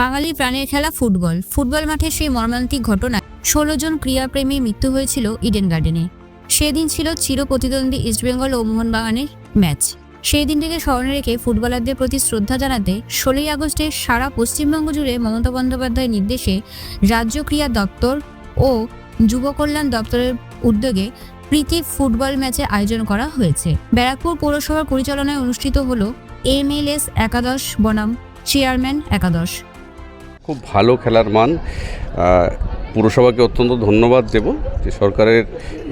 বাঙালি প্রাণের খেলা football. Football মাঠে সেই মর্মান্তিক ঘটনায় ষোলো জন ক্রীড়াপ্রেমীর মৃত্যু হয়েছিল ইডেন গার্ডেনে। সেদিন ছিল চির প্রতিদ্বন্দ্বী ইস্টবেঙ্গল ও মোহনবাগানের ম্যাচ। সেই দিনটিকে স্মরণে রেখে ফুটবলারদের প্রতি শ্রদ্ধা জানাতে ষোলোই আগস্টে সারা পশ্চিমবঙ্গ জুড়ে মমতা বন্দ্যোপাধ্যায়ের নির্দেশে রাজ্য ক্রীড়া দপ্তর ও যুব কল্যাণ দপ্তরের উদ্যোগে প্রীতি ফুটবল ম্যাচের আয়োজন করা হয়েছে। ব্যারাকপুর পৌরসভার পরিচালনায় অনুষ্ঠিত হল এমএলএস একাদশ বনাম, চেয়ারম্যান একাদশ। খুব ভালো খেলার মান। পুরসভাকে অত্যন্ত ধন্যবাদ দেব যে সরকারের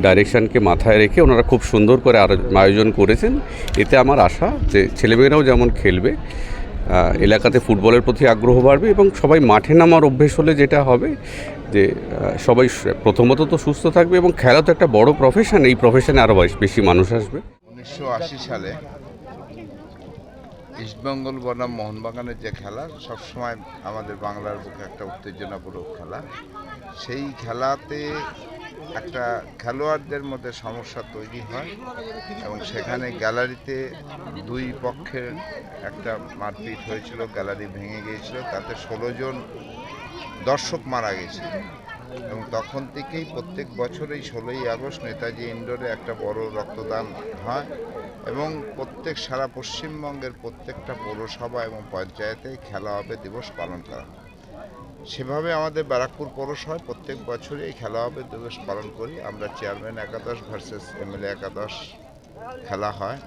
ডাইরেকশানকে মাথায় রেখে ওনারা খুব সুন্দর করে আয়োজন করেছেন। এতে আমার আশা যে ছেলেমেয়েরাও যেমন খেলবে এলাকাতে ফুটবলের প্রতি আগ্রহ বাড়বে এবং সবাই মাঠে নামার অভ্যেস হলে যেটা হবে যে সবাই প্রথমত তো সুস্থ থাকবে এবং খেলা তো একটা বড় প্রফেশন এই প্রফেশনে আরও বেশি মানুষ আসবে। উনিশশো আশি সালে ইস্টবেঙ্গল বনাম মোহনবাগানের যে খেলা, সবসময় আমাদের বাংলার বুকে একটা উত্তেজনাপূর্বক খেলা। সেই খেলাতে একটা খেলোয়াড়দের মধ্যে সমস্যা তৈরি হয় এবং সেখানে গ্যালারিতে দুই পক্ষের একটা মারপিট হয়েছিল, গ্যালারি ভেঙে গিয়েছিল, তাতে ষোলো জন দর্শক মারা গেছিল এবং তখন থেকেই প্রত্যেক বছর এই ষোলোই আগস্ট নেতাজি ইন্ডোরে একটা বড় রক্তদান হয়। এবং প্রত্যেক সারা পশ্চিমবঙ্গের প্রত্যেকটা পৌরসভা এবং পঞ্চায়েতে খেলা হবে, দিবস পালন করা সেভাবে আমাদের ব্যারাকপুর পৌরসভায় প্রত্যেক বছরই এই খেলা হবে, দিবস পালন করি। আমরা চেয়ারম্যান একাদশ ভার্সেস এমএলএ একাদশ খেলা হয়।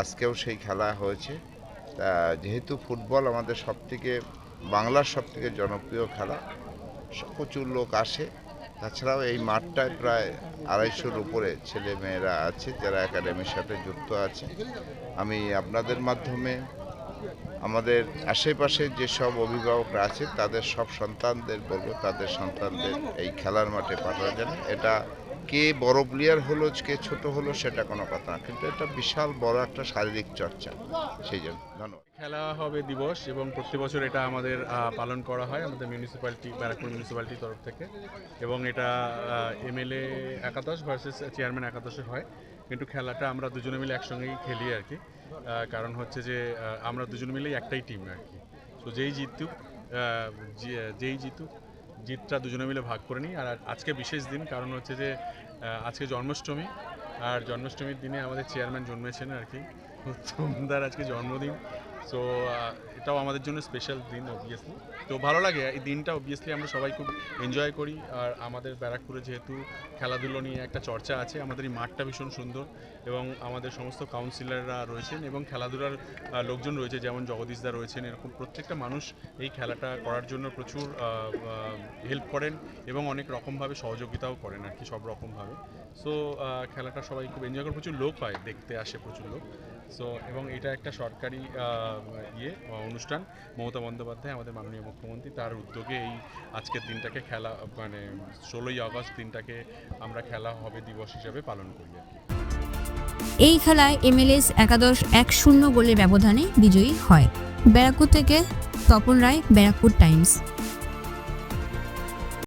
আজকেও সেই খেলা হয়েছে। তা যেহেতু ফুটবল আমাদের সবথেকে, বাংলার সবথেকে জনপ্রিয় খেলা, প্রচুর লোক আসে। তাছাড়াও এই মাঠটায় প্রায় আড়াইশোর উপরে ছেলে মেয়েরা আছে, যারা একাডেমির সাথে যুক্ত আছে। আমি আপনাদের মাধ্যমে আমাদের আশেপাশে যেসব অভিভাবকরা আছে, তাদের সব সন্তানদের বলব, তাদের সন্তানদের এই খেলার মাঠে পাঠানো যেন। এটা কে বড় প্লেয়ার হলো, কে ছোট হলো, সেটা কোনো কথা না। কিন্তু এটা বিশাল বড় একটা শারীরিক চর্চা, সেই জন্য। ধন্যবাদ। খেলা হবে দিবস এবং প্রতি বছর এটা আমাদের পালন করা হয় আমাদের মিউনিসিপ্যালিটি ব্যারাকপুর মিউনিসিপ্যালিটির তরফ থেকে। এবং এটা এমএলএ একাদশ ভার্সেস চেয়ারম্যান একাদশে হয়। কিন্তু খেলাটা আমরা দুজনে মিলে একসঙ্গেই খেলি আর কি। কারণ হচ্ছে যে আমরা দুজন মিলেই একটাই টিম আর কি। তো যেই জিতুক যেই জিতুক জিতটা দুজনে মিলে ভাগ করে নিই। আর আজকে বিশেষ দিন কারণ হচ্ছে যে আজকে জন্মাষ্টমী। আর জন্মাষ্টমীর দিনে আমাদের চেয়ারম্যান জন্মেছেন আর কি। উত্তমদার আজকে জন্মদিন। সো এটাও আমাদের জন্য স্পেশাল দিন অবভিয়াসলি তো ভালো লাগে, এই দিনটা অবভিয়াসলি আমরা সবাই খুব এনজয় করি। আর আমাদের ব্যারাকপুরে যেহেতু খেলাধুলো নিয়ে একটা চর্চা আছে, আমাদের এই মাঠটা ভীষণ সুন্দর এবং আমাদের সমস্ত কাউন্সিলররা রয়েছেন এবং খেলাধুলার লোকজন রয়েছে, যেমন জগদীশদা রয়েছেন, এরকম প্রত্যেকটা মানুষ এই খেলাটা করার জন্য প্রচুর হেল্প করেন এবং অনেক রকমভাবে সহযোগিতাও করেন আর কি, সব রকমভাবে। সো খেলাটা সবাই খুব এনজয় করে, প্রচুর লোক হয়, দেখতে আসে প্রচুর লোক। সো এবং এটা একটা সরকারি ইয়ে অনুষ্ঠান। মমতা বন্দ্যোপাধ্যায় আমাদের মাননীয় মুখ্যমন্ত্রী, তার উদ্যোগে এই আজকের দিনটাকে খেলা মানে ষোলোই আগস্ট দিনটাকে আমরা খেলা হবে দিবস হিসাবে পালন করি আর কি। এই খেলায় এমএলএস একাদশ এক শূন্য গোলের ব্যবধানে বিজয়ী হয়। ব্যারাকপুর থেকে তপন রায়, ব্যারাকপুর টাইমস।